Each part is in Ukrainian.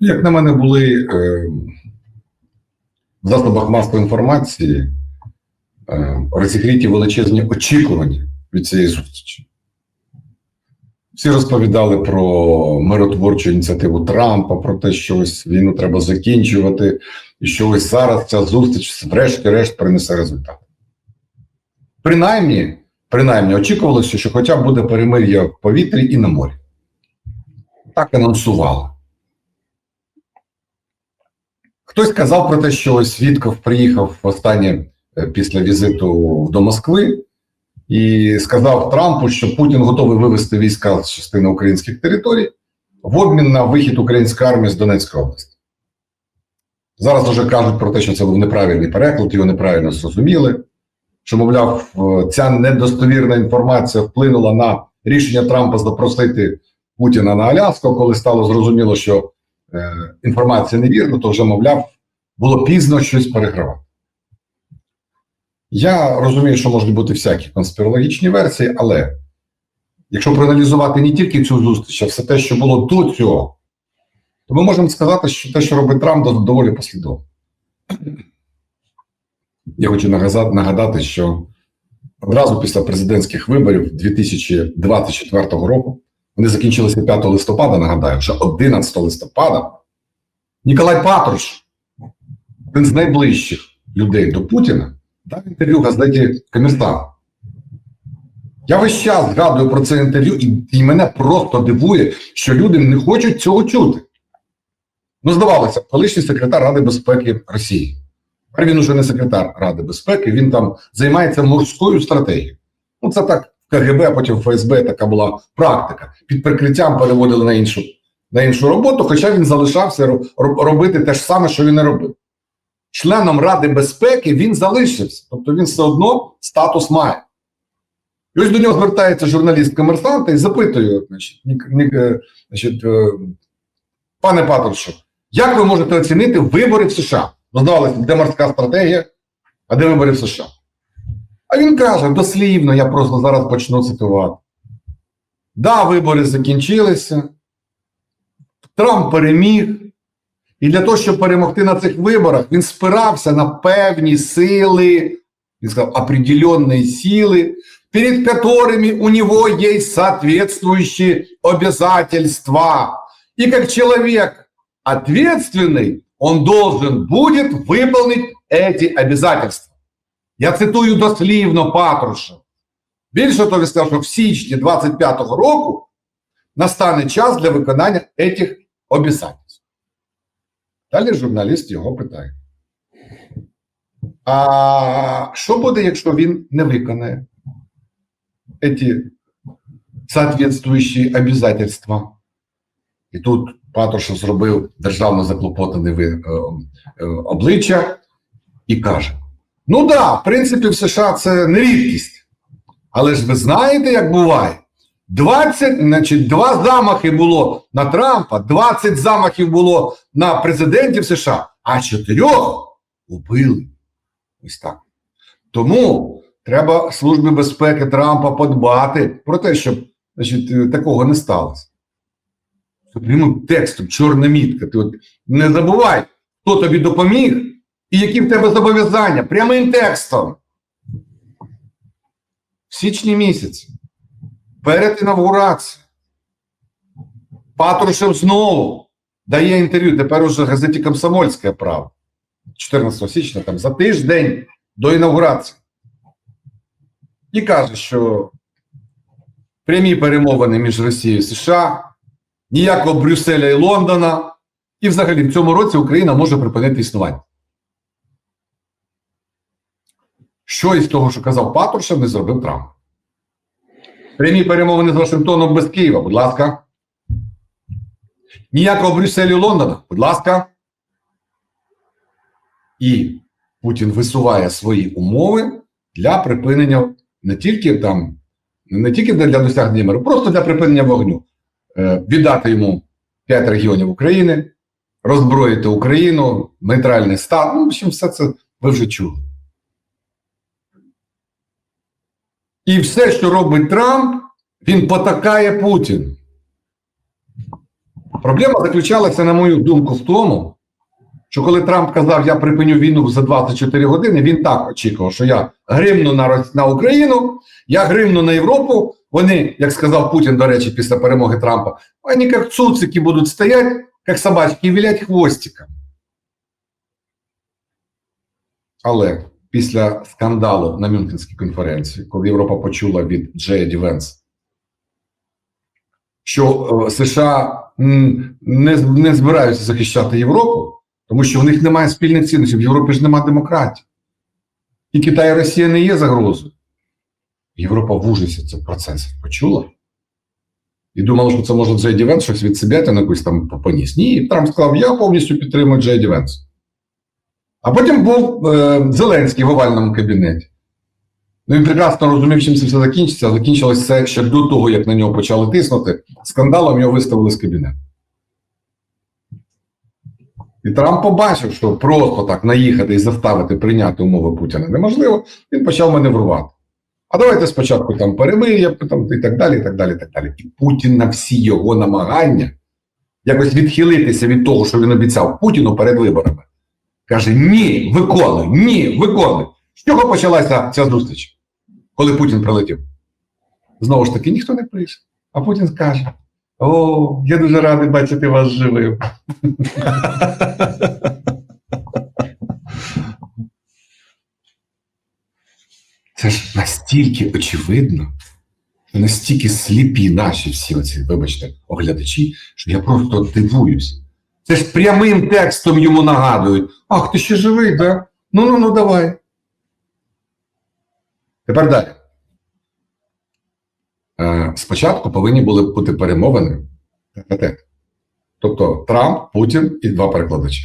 Як на мене, були е, в засобах масової інформації е, розігріті величезні очікування від цієї зустрічі. Всі розповідали про миротворчу ініціативу Трампа, про те, що ось війну треба закінчувати, і що ось зараз ця зустріч, врешті-решт, принесе результат. Принаймні, принаймні очікувалося, що хоча б буде перемир'я в повітрі і на морі. Так анонсували. Хтось казав про те, що ось Вітков приїхав останнє е, після візиту до Москви і сказав Трампу, що Путін готовий вивести війська з частини українських територій в обмін на вихід української армії з Донецької області. Зараз вже кажуть про те, що це був неправильний переклад, його неправильно зрозуміли. Що, мовляв, е, ця недостовірна інформація вплинула на рішення Трампа запросити Путіна на Аляску, коли стало зрозуміло, що е, інформація невірна, то вже, мовляв, було пізно щось перегравати. Я розумію, що можуть бути всякі конспірологічні версії, але якщо проаналізувати не тільки цю зустріч, а все те, що було до цього, то ми можемо сказати, що те, що робить Трамп, доволі послідовно. Я хочу нагадати, що одразу після президентських виборів 2024 року вони закінчилися 5 листопада, нагадаю, вже 11 листопада. Ніколай Патруш, один з найближчих людей до Путіна, дав інтерв'ю газеті Комірстан. Я весь час згадую про це інтерв'ю, і, і мене просто дивує, що люди не хочуть цього чути. Ну, здавалося, колишній секретар Ради безпеки Росії. Тепер він уже не секретар Ради безпеки, він там займається морською стратегією. Ну, це так КГБ, а потім ФСБ така була практика. Під прикриттям переводили на іншу, на іншу роботу, хоча він залишався ро- ро- робити те ж саме, що він і робив. Членом Ради безпеки він залишився, тобто він все одно статус має. І ось до нього звертається журналіст комерсанта і запитує, значить, е, значить е, пане Патрушу, як ви можете оцінити вибори в США? Ну, здавалося, де морська стратегія, а де вибори в США? А він каже: дослівно, я просто зараз почну цитувати. Да, вибори закінчилися. Трамп переміг. І для того, щоб перемогти на цих виборах, він спирався на певні сили, він сказав, определенные силы, перед которыми у него есть соответствующие обязательства. И как человек ответственный, он должен будет выполнить эти обязательства. Я цитую дослівно Патруша. Більше того, він сказав, що в січні 25-го року настане час для виконання цих обязательств. Далі журналіст його питає. А що буде, якщо він не виконає ці соответствующие обязательства? І тут Патрушев зробив державно заклопотане е, е, обличчя і каже: Ну да, в принципі, в США це не рідкість. Але ж ви знаєте, як буває? 20, значить, два замахи було на Трампа, 20 замахів було на президентів США, а чотирьох убили. Ось так. Тому треба Службі безпеки Трампа подбати про те, щоб значить, е, такого не сталося. Прямим текстом, чорна мітка. Ти от не забувай, хто тобі допоміг і які в тебе зобов'язання. Прямим текстом. В січні місяці. Перед інавгурацією. Патрушев знову дає інтерв'ю. Тепер уже газеті Комсомольське право. 14 січня, там, за тиждень до інавгурації. І каже, що прямі перемовини між Росією і США, ніякого Брюсселя і Лондона, і взагалі в цьому році Україна може припинити існування. Що із того, що казав Патрушев, не зробив Трамп. Прямі перемовини з Вашингтоном без Києва, будь ласка. Ніякого Брюсселю-Лондона, будь ласка. І Путін висуває свої умови для припинення не тільки там, не тільки для досягнення миру, просто для припинення вогню. Е, Віддати йому п'ять регіонів України, роззброїти Україну, нейтральний стан. Ну, в общем, все це ви вже чули. І все, що робить Трамп, він потакає Путіну. Проблема заключалася, на мою думку, в тому, що коли Трамп казав, я припиню війну за 24 години, він так очікував, що я гримну на, на Україну, я гримну на Європу. Вони, як сказав Путін, до речі, після перемоги Трампа, вони як цуцики будуть стояти, як собачки, і вілять хвостиком. Але після скандалу на Мюнхенській конференції, коли Європа почула від Джея Дівенс, що е, США не, не збираються захищати Європу, тому що в них немає спільних цінностей, в Європі ж немає демократії. І Китай і Росія не є загрозою. Європа в ужасі цей процес почула. І думала, що це може Джей Дівенс щось від себе на якусь там поніс. Ні, Трамп сказав, я повністю підтримую Джей Дівенс. А потім був е, Зеленський в овальному кабінеті. Ну, він прекрасно розумів, чим це все закінчиться, закінчилось це ще до того, як на нього почали тиснути. Скандалом його виставили з кабінету. І Трамп побачив, що просто так наїхати і заставити прийняти умови Путіна неможливо, він почав маневрувати. А давайте спочатку там перемир'я, потім і так далі, і так далі, і так далі. І Путін на всі його намагання якось відхилитися від того, що він обіцяв Путіну перед виборами. Каже: ні, виконуй, ні, виконуй. З чого почалася ця зустріч, коли Путін прилетів? Знову ж таки, ніхто не прийшов. А Путін скаже: О, я дуже радий бачити вас живим. Це ж настільки очевидно, настільки сліпі наші всі оці, вибачте, оглядачі, що я просто дивуюсь. Це ж прямим текстом йому нагадують: ах, ти ще живий, да? Ну ну ну давай. Тепер далі. Е, спочатку повинні були бути перемовини. Тобто Трамп, Путін і два перекладачі.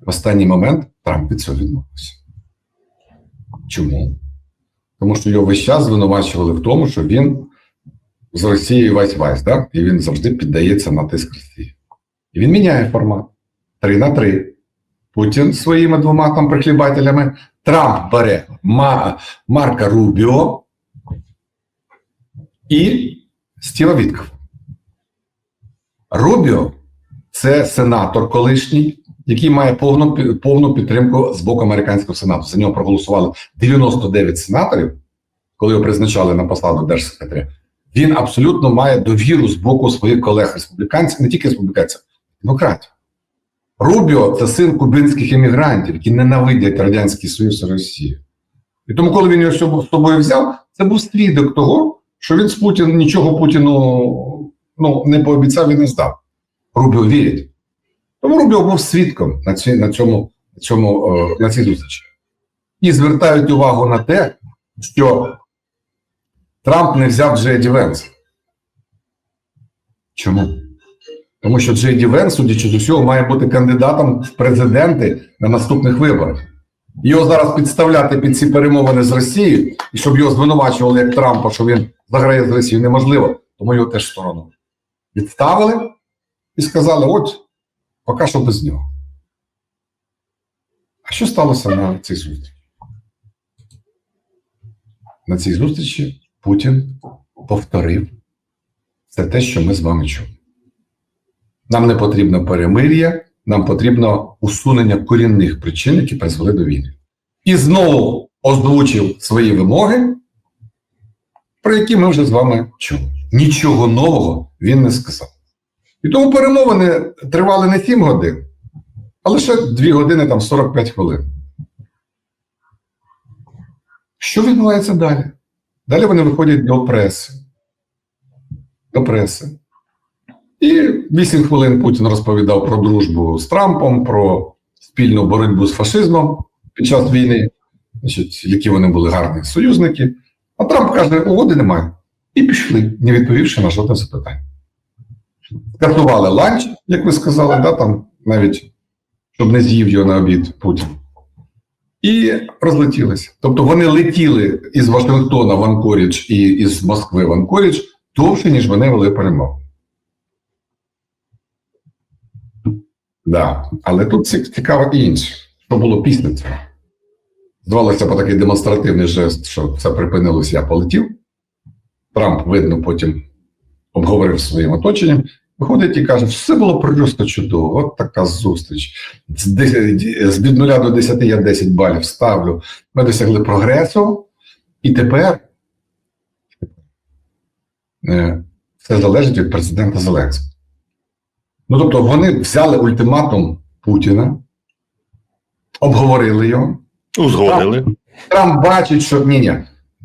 В останній момент Трамп від цього відмовився. Чому? Тому що його весь час звинувачували в тому, що він з Росією вась-вась, да? і він завжди піддається на тиск Росії. І він міняє формат 3 на 3. Путін своїми двома там прихлібателями. Трамп бере Марка Рубіо і Стіва Вітков. Рубіо це сенатор колишній, який має повну, повну підтримку з боку американського сенату. За нього проголосували 99 сенаторів, коли його призначали на посаду держсекретаря. Він абсолютно має довіру з боку своїх колег республіканців, не тільки республіканців, демократів. Рубіо це син кубинських емігрантів, які ненавидять Радянський Союз і Росію. І тому, коли він його з собою взяв, це був свідок того, що він з Путін нічого Путіну ну, не пообіцяв і не здав. Рубіо вірить. Тому Рубіо був свідком на, ці, на, цьому, на, цьому, е, на цій зустрічі. І звертають увагу на те, що Трамп не взяв Джея Ді Венса. Чому? Тому що Джей Ді Венс, судячи з усього, має бути кандидатом в президенти на наступних виборах. Його зараз підставляти під ці перемовини з Росією, і щоб його звинувачували як Трампа, що він заграє з Росією, неможливо, тому його теж сторону відставили і сказали: от, поки що без нього. А що сталося на цій зустрічі? На цій зустрічі Путін повторив все те, що ми з вами чули. Нам не потрібно перемир'я, нам потрібно усунення корінних причин, які призвели до війни. І знову озвучив свої вимоги, про які ми вже з вами чули. Нічого нового він не сказав. І тому перемовини тривали не 7 годин, а лише 2 години там 45 хвилин. Що відбувається далі? Далі вони виходять до преси. До преси. І 8 хвилин Путін розповідав про дружбу з Трампом, про спільну боротьбу з фашизмом під час війни, значить, які вони були гарні союзники. А Трамп каже, угоди немає. І пішли, не відповівши на жодне запитання. Скасували ланч, як ви сказали, да, там навіть щоб не з'їв його на обід Путін. І розлетілися. Тобто вони летіли із Вашингтона в Анкорідж і із Москви в Анкорідж довше, ніж вони вели перемогу. Да. Але тут цікаво інше, що було після цього. Здавалося по такий демонстративний жест, що все припинилося, я полетів. Трамп, видно, потім обговорив своїм оточенням Виходить і каже, все було просто чудово. От така зустріч. З, 10, з від 0 до 10 я 10 балів ставлю. Ми досягли прогресу, і тепер е, все залежить від президента Зеленського. Ну, тобто, вони взяли ультиматум Путіна, обговорили його. Узгодили. Трамп бачить, що ні, ні.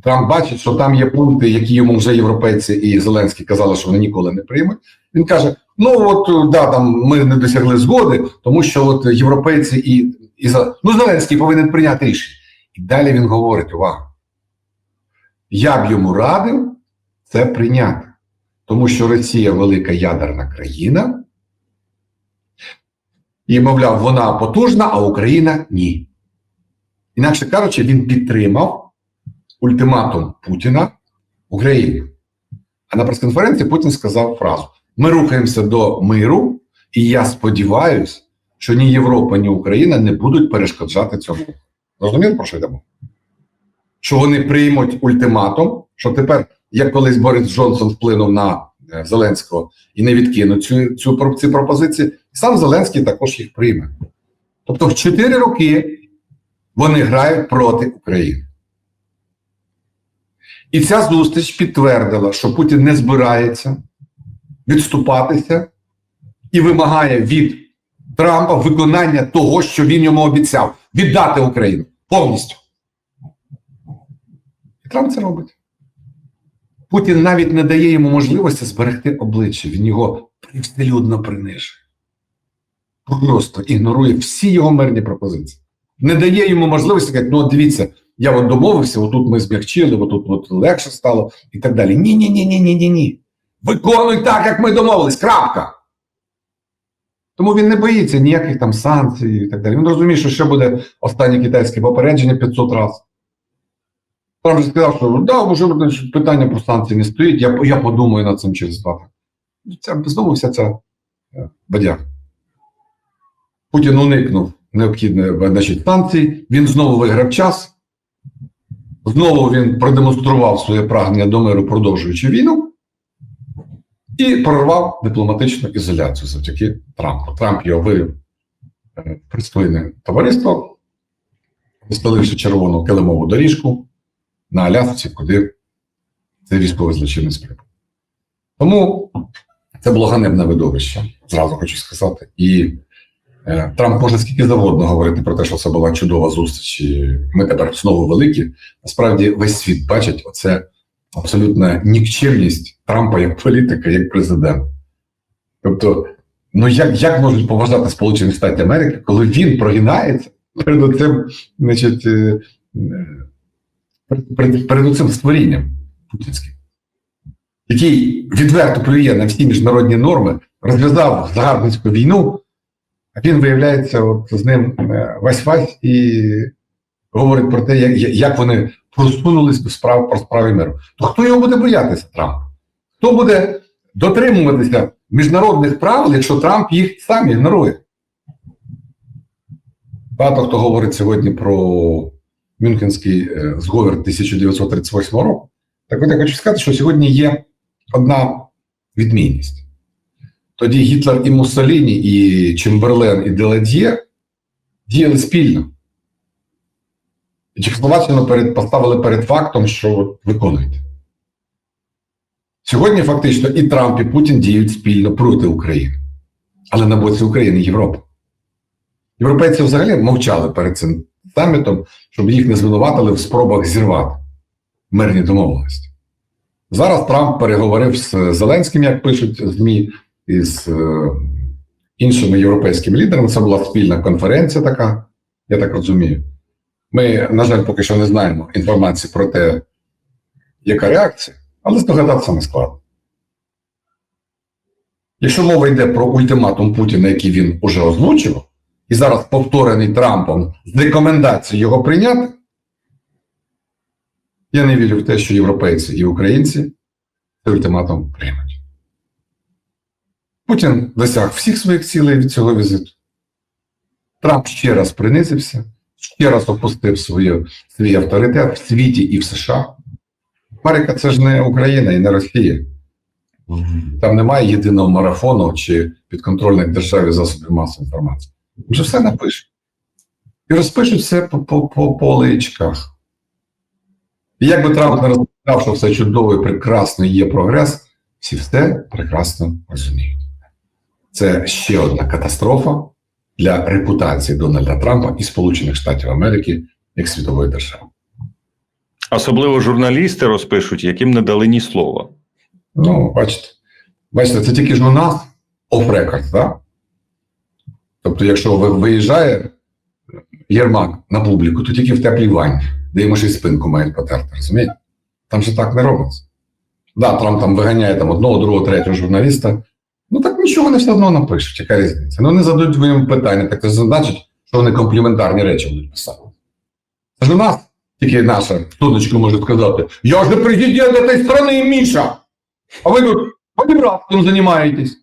Трамп бачить, що там є пункти, які йому вже європейці і Зеленський казали, що вони ніколи не приймуть. Він каже: ну от да, там ми не досягли згоди, тому що от європейці і, і ну, Зеленський повинен прийняти рішення. І далі він говорить: увага. Я б йому радив це прийняти, тому що Росія велика ядерна країна, і, мовляв, вона потужна, а Україна ні. Інакше кажучи, він підтримав ультиматум Путіна Україні. А на прес-конференції Путін сказав фразу: ми рухаємося до миру, і я сподіваюся, що ні Європа, ні Україна не будуть перешкоджати цьому. Розумієте, про що йдемо? Що вони приймуть ультиматум, що тепер, як колись Борис Джонсон вплинув на е, Зеленського і не відкинуть цю, цю, ці пропозиції, сам Зеленський також їх прийме. Тобто, в 4 роки вони грають проти України. І ця зустріч підтвердила, що Путін не збирається відступатися і вимагає від Трампа виконання того, що він йому обіцяв віддати Україну повністю. І Трамп це робить. Путін навіть не дає йому можливості зберегти обличчя. Він його привселюдно принижує. Просто ігнорує всі його мирні пропозиції. Не дає йому можливості сказати, ну дивіться, я от домовився, отут ми змягчили, отут от легше стало і так далі. Ні, ні, ні, ні, ні, ні, ні. Виконуй так, як ми домовились. Крапка. Тому він не боїться ніяких там санкцій і так далі. Він розуміє, що ще буде останнє китайське попередження 500 разів. Трамп же сказав, що да, вже питання про санкції не стоїть. Я, я подумаю над цим через два. роки». Це знову вся ця е, бадяга. Путін уникнув необхідних значить, санкцій, він знову виграв час, знову він продемонстрував своє прагнення до миру, продовжуючи війну, і прорвав дипломатичну ізоляцію завдяки Трампу. Трамп його вивів е, пристойне товариство, виставивши червону килимову доріжку на Алясці, куди цей військовий злочинець прибув. Тому це було ганебне видовище, зразу хочу сказати. І Трамп може скільки завгодно говорити про те, що це була чудова зустріч, і ми тепер знову великі. Насправді весь світ бачить оце абсолютна нікчемність Трампа як політика, як президента. Тобто, ну як, як можуть поважати Сполучені Штати Америки, коли він прогинається перед цим, значить, е, е, перед, перед цим створінням путінським, який відверто плює на всі міжнародні норми, розв'язав загарбницьку війну. Він виявляється, от з ним е, вась-вась і говорить про те, як, як вони просунулись до справ про справи миру. То хто його буде боятися, Трамп? Хто буде дотримуватися міжнародних правил, якщо Трамп їх сам ігнорує? Багато хто говорить сьогодні про Мюнхенський е, зговір 1938 року. Так от я хочу сказати, що сьогодні є одна відмінність. Тоді Гітлер і Муссоліні, і Чемберлен, і Деладьє діяли спільно. І Чехословаччину перед, поставили перед фактом, що от виконуйте. Сьогодні фактично і Трамп, і Путін діють спільно проти України. Але на боці України Європи. Європейці взагалі мовчали перед цим самітом, щоб їх не звинуватили в спробах зірвати мирні домовленості. Зараз Трамп переговорив з Зеленським, як пишуть ЗМІ, із е, іншими європейськими лідерами. Це була спільна конференція така, я так розумію. Ми, на жаль, поки що не знаємо інформації про те, яка реакція, але здогадатися не складно. Якщо мова йде про ультиматум Путіна, який він уже озвучив, і зараз повторений Трампом з рекомендацією його прийняти, я не вірю в те, що європейці і українці цей ультиматум приймуть. Путін досяг всіх своїх цілей від цього візиту. Трамп ще раз принизився, ще раз опустив свою, свій авторитет в світі і в США. Америка це ж не Україна і не Росія. Там немає єдиного марафону чи підконтрольних державі засобів масової інформації. Вже все напишуть. І розпишуть все по, по. І як би Трамп не розповідав, що все чудово і прекрасно є прогрес, всі все прекрасно розуміють. Це ще одна катастрофа для репутації Дональда Трампа і Сполучених Штатів Америки як світової держави. Особливо журналісти розпишуть, яким не дали ні слова. Ну, бачите, бачите, це тільки ж у нас оф-рекорд, так? Тобто, якщо виїжджає Єрмак на публіку, то тільки в теплій ванні, де йому ще й спинку мають потерти, розумієте? Там же так не робиться. Да, Трамп там виганяє там одного, другого, третього журналіста. Нічого вони все одно напишуть, яка різниця. Ну не зададуть їм питання, так це значить, що вони компліментарні речі будуть писати. Це ж у нас тільки наша сонечко може сказати: Я ж не президент цієї країни, Міша! А ви тут подібратством займаєтесь.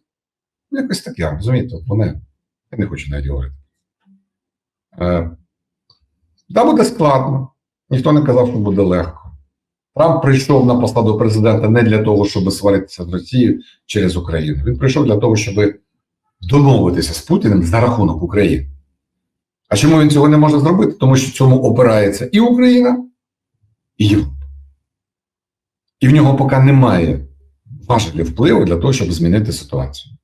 Ну, Якось таке, розумієте, вони. Я не хочу навіть говорити. Е, да, буде складно. Ніхто не казав, що буде легко. Трамп прийшов на посаду президента не для того, щоб сваритися з Росією через Україну. Він прийшов для того, щоб домовитися з Путіним за рахунок України. А чому він цього не може зробити? Тому що цьому опирається і Україна, і Європа. І в нього поки немає важелів впливу для того, щоб змінити ситуацію.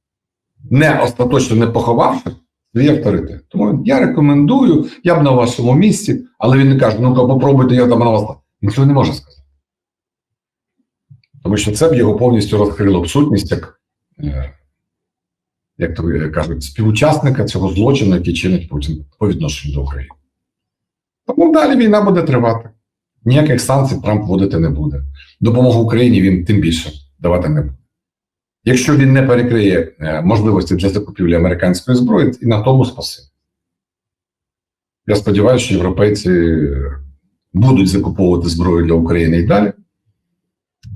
Не остаточно не поховавши свій авторитет. Тому я рекомендую, я б на вашому місці, але він не каже: ну-ка, попробуйте, я там на вас. Він цього не може сказати. Тому що це б його повністю розкрило б сутність, як, як то кажуть, співучасника цього злочину, який чинить Путін по відношенню до України. Тому далі війна буде тривати. Ніяких санкцій Трамп вводити не буде. Допомогу Україні він тим більше давати не буде. Якщо він не перекриє е, можливості для закупівлі американської зброї, і на тому спасибі. Я сподіваюся, що європейці е, будуть закуповувати зброю для України і далі.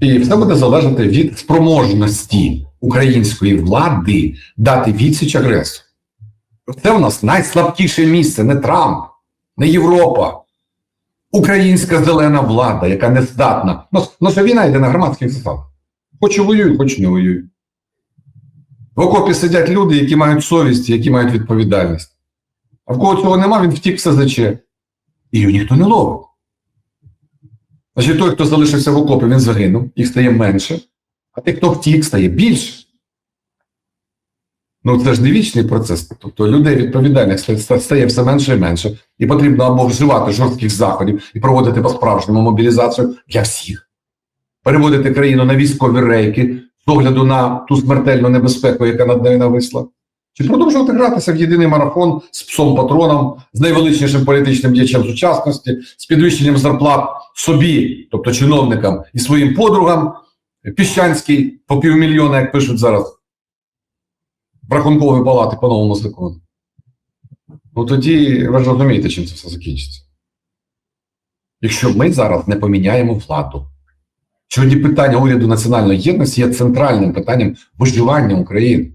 І все буде залежати від спроможності української влади дати відсіч агресору. Це у нас найслабкіше місце, не Трамп, не Європа. Українська зелена влада, яка не здатна. Ну, ну що війна йде на громадських засадах. Хоч і воюють, хоч не воюють. В окопі сидять люди, які мають совість, які мають відповідальність. А в кого цього нема, він втік в СЗЧ. І його ніхто не ловить. Значить, той, хто залишився в окопі, він загинув, їх стає менше, а тих, хто втік, стає більше. Ну, це ж не вічний процес. Тобто людей відповідальних стає все менше і менше, і потрібно або вживати жорстких заходів і проводити по-справжньому мобілізацію для всіх, переводити країну на військові рейки з огляду на ту смертельну небезпеку, яка над нею нависла. Чи продовжувати гратися в єдиний марафон з псом патроном, з найвеличнішим політичним діячем сучасності, з підвищенням зарплат собі, тобто чиновникам і своїм подругам, Піщанський по півмільйона, як пишуть зараз, в рахунковій палати по новому закону. Ну тоді ви ж розумієте, чим це все закінчиться. Якщо ми зараз не поміняємо владу. Сьогодні питання уряду національної єдності є центральним питанням виживання України.